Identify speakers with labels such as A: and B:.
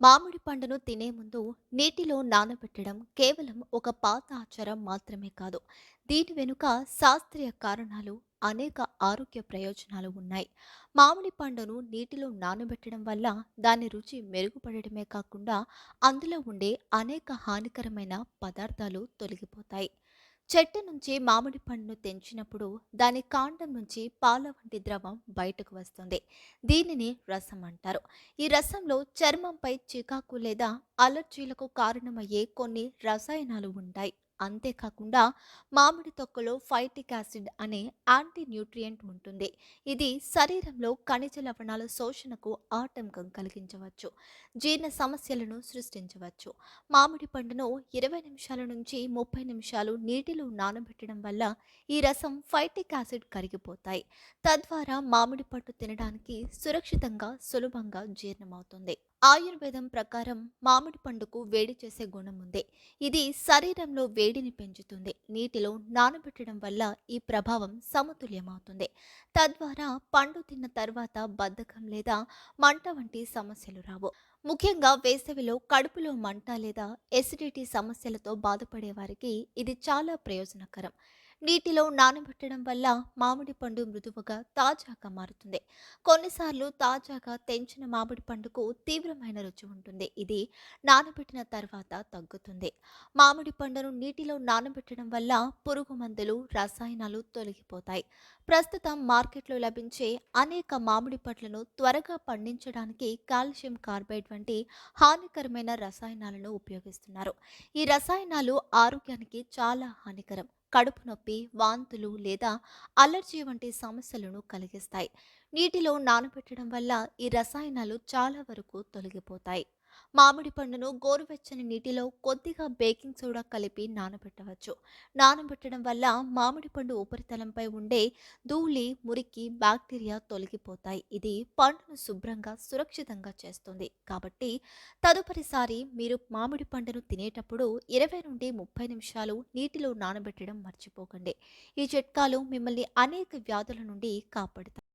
A: మామిడి పండును తినే ముందు నీటిలో నానబెట్టడం కేవలం ఒక పాత ఆచారం మాత్రమే కాదు. దీని వెనుక శాస్త్రీయ కారణాలు అనేక ఆరోగ్య ప్రయోజనాలు ఉన్నాయి. మామిడి పండును నీటిలో నానబెట్టడం వల్ల దాని రుచి మెరుగుపడటమే కాకుండా అందులో ఉండే అనేక హానికరమైన పదార్థాలు తొలగిపోతాయి. చెట్టు నుంచి మామిడి పండును తెంచినప్పుడు దాని కాండం నుంచి పాల వంటి ద్రవం బయటకు వస్తుంది. దీనిని రసం అంటారు. ఈ రసంలో చర్మంపై చికాకు లేదా అలర్జీలకు కారణమయ్యే కొన్ని రసాయనాలు ఉంటాయి. అంతేకాకుండా మామిడి తొక్కలో ఫైటిక్ యాసిడ్ అనే యాంటీ న్యూట్రియంట్ ఉంటుంది. ఇది శరీరంలో ఖనిజ లవణాల శోషణకు ఆటంకం కలిగించవచ్చు జీర్ణ సమస్యలను సృష్టించవచ్చు. మామిడి పండును ఇరవై నిమిషాల నుంచి ముప్పై నిమిషాలు నీటిలో నానబెట్టడం వల్ల ఈ రసం ఫైటిక్ యాసిడ్ కరిగిపోతాయి. తద్వారా మామిడి పట్టు తినడానికి సురక్షితంగా సులభంగా జీర్ణమవుతుంది. ఆయుర్వేదం ప్రకారం మామిడి పండుకు వేడి చేసే గుణం ఉంది. ఇది శరీరంలో వేడిని పెంచుతుంది. నీటిలో నానబెట్టడం వల్ల ఈ ప్రభావం సమతుల్యమవుతుంది. తద్వారా పండు తిన్న తర్వాత బద్ధకం లేదా మంట వంటి సమస్యలు రావు. ముఖ్యంగా వేసవిలో కడుపులో మంట లేదా ఎసిడిటీ సమస్యలతో బాధపడే వారికి ఇది చాలా ప్రయోజనకరం. నీటిలో నానబెట్టడం వల్ల మామిడి పండు మృదువుగా తాజాగా మారుతుంది. కొన్నిసార్లు తాజాగా తెంచిన మామిడి పండుకు తీవ్రమైన రుచి ఉంటుంది. ఇది నానబెట్టిన తర్వాత తగ్గుతుంది. మామిడి పండును నీటిలో నానబెట్టడం వల్ల పురుగు మందులు రసాయనాలు తొలగిపోతాయి. ప్రస్తుతం మార్కెట్లో లభించే అనేక మామిడి పండ్లను త్వరగా పండించడానికి కాల్షియం కార్బైడ్ వంటి హానికరమైన రసాయనాలను ఉపయోగిస్తున్నారు. ఈ రసాయనాలు ఆరోగ్యానికి చాలా హానికరం. కడుపు నొప్పి వాంతులు లేదా అలర్జీ వంటి సమస్యలను కలిగిస్తాయి. నీటిలో నానబెట్టడం వల్ల ఈ రసాయనాలు చాలా వరకు తొలగిపోతాయి. మామిడి పండును గోరువెచ్చని నీటిలో కొద్దిగా బేకింగ్ సోడా కలిపి నానబెట్టవచ్చు. నానబెట్టడం వల్ల మామిడి పండు ఉపరితలంపై ఉండే ధూళి మురికి బ్యాక్టీరియా తొలగిపోతాయి. ఇది పండును శుభ్రంగా సురక్షితంగా చేస్తుంది. కాబట్టి తదుపరిసారి మీరు మామిడి పండును తినేటప్పుడు ఇరవై నుండి ముప్పై నిమిషాలు నీటిలో నానబెట్టడం మర్చిపోకండి. ఈ చిట్కాలు మిమ్మల్ని అనేక వ్యాధుల నుండి కాపాడుతాయి.